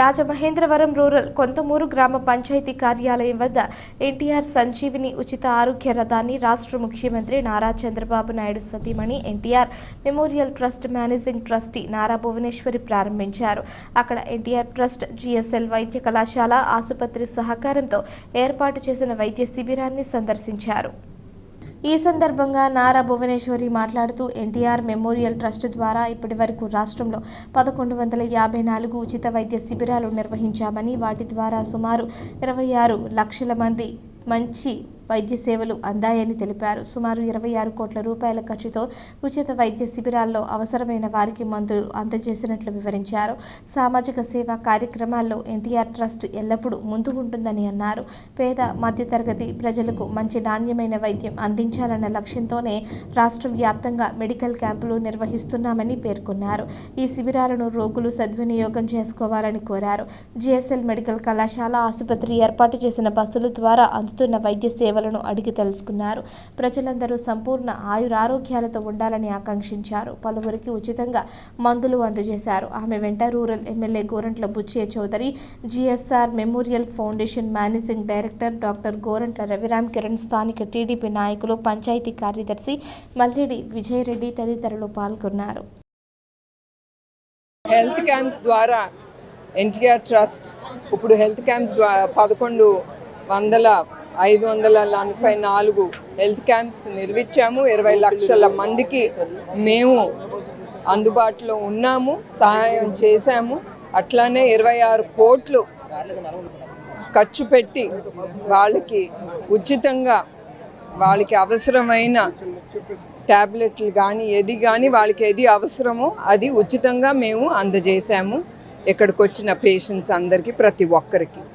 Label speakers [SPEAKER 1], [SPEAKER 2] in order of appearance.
[SPEAKER 1] Rajamahendravaram rural Konthamuru గ్రామ పంచాయతీ కార్యాలయం వద్ద ఎన్టీఆర్ సంజీవిని ఉచిత ఆరోగ్య రథాన్ని రాష్ట్ర ముఖ్యమంత్రి నారా చంద్రబాబు నాయుడు సతీమణి NTR memorial trust managing trustee Nara Bhuvaneswari ప్రారంభించారు. అక్కడ ఎన్టీఆర్ ట్రస్ట్ జిఎస్ఎల్ వైద్య కళాశాల ఆసుపత్రి సహకారంతో ఏర్పాటు చేసిన వైద్య శిబిరాన్ని సందర్శించారు. ఈ సందర్భంగా నారా భువనేశ్వరి మాట్లాడుతూ ఎన్టీఆర్ మెమోరియల్ ట్రస్ట్ ద్వారా ఇప్పటి వరకు రాష్ట్రంలో పదకొండు వందల యాభై నాలుగు ఉచిత వైద్య శిబిరాలు నిర్వహించామని వాటి ద్వారా సుమారు ఇరవై ఆరు లక్షల మంది మంచి వైద్య సేవలు అందాయని తెలిపారు. సుమారు ఇరవై ఆరు కోట్ల రూపాయల ఖర్చుతో ఉచిత వైద్య శిబిరాల్లో అవసరమైన వారికి మందులు అందజేసినట్లు వివరించారు. సామాజిక సేవా కార్యక్రమాల్లో ఎన్టీఆర్ ట్రస్ట్ ఎల్లప్పుడూ ముందు ఉంటుందని అన్నారు. పేద మధ్యతరగతి ప్రజలకు మంచి నాణ్యమైన వైద్యం అందించాలన్న లక్ష్యంతోనే రాష్ట్ర వ్యాప్తంగా మెడికల్ క్యాంపులు నిర్వహిస్తున్నామని పేర్కొన్నారు. ఈ శిబిరాలను రోగులు సద్వినియోగం చేసుకోవాలని కోరారు. జిఎస్ఎల్ మెడికల్ కళాశాల ఆసుపత్రి ఏర్పాటు చేసిన బస్సుల ద్వారా అందుతున్న వైద్య సేవ సేవలను అడిగి తెలుసుకున్నారు. ప్రజలందరూ సంపూర్ణ ఆయురారోగ్యాలతో ఉండాలని ఆకాంక్షించారు. పలువురికి ఉచితంగా మందులు అందజేశారు. ఆమె వెంట rural MLA Gorantla Butchaiah Chowdary GSR memorial foundation managing director doctor Gorantla Raviram Kiran స్థానిక టీడీపీ నాయకులు పంచాయతీ కార్యదర్శి మల్రెడ్డి విజయరెడ్డి తదితరులు పాల్గొన్నారు.
[SPEAKER 2] హెల్త్ క్యాంప్స్ ద్వారా ఎన్టీఆర్ ట్రస్ట్ ఇప్పుడు హెల్త్ క్యాంప్స్ ద్వారా పదకొండు వందల ఐదు వందల నలభై నాలుగు హెల్త్ క్యాంప్స్ నిర్మించాము. ఇరవై లక్షల మందికి మేము అందుబాటులో ఉన్నాము సహాయం చేశాము. అట్లానే ఇరవై ఆరు కోట్లు ఖర్చు పెట్టి వాళ్ళకి ఉచితంగా వాళ్ళకి అవసరమైన ట్యాబ్లెట్లు కానీ ఏది కానీ వాళ్ళకి ఏది అవసరమో అది ఉచితంగా మేము అందజేశాము. ఇక్కడికి వచ్చిన పేషెంట్స్ అందరికీ ప్రతి ఒక్కరికి.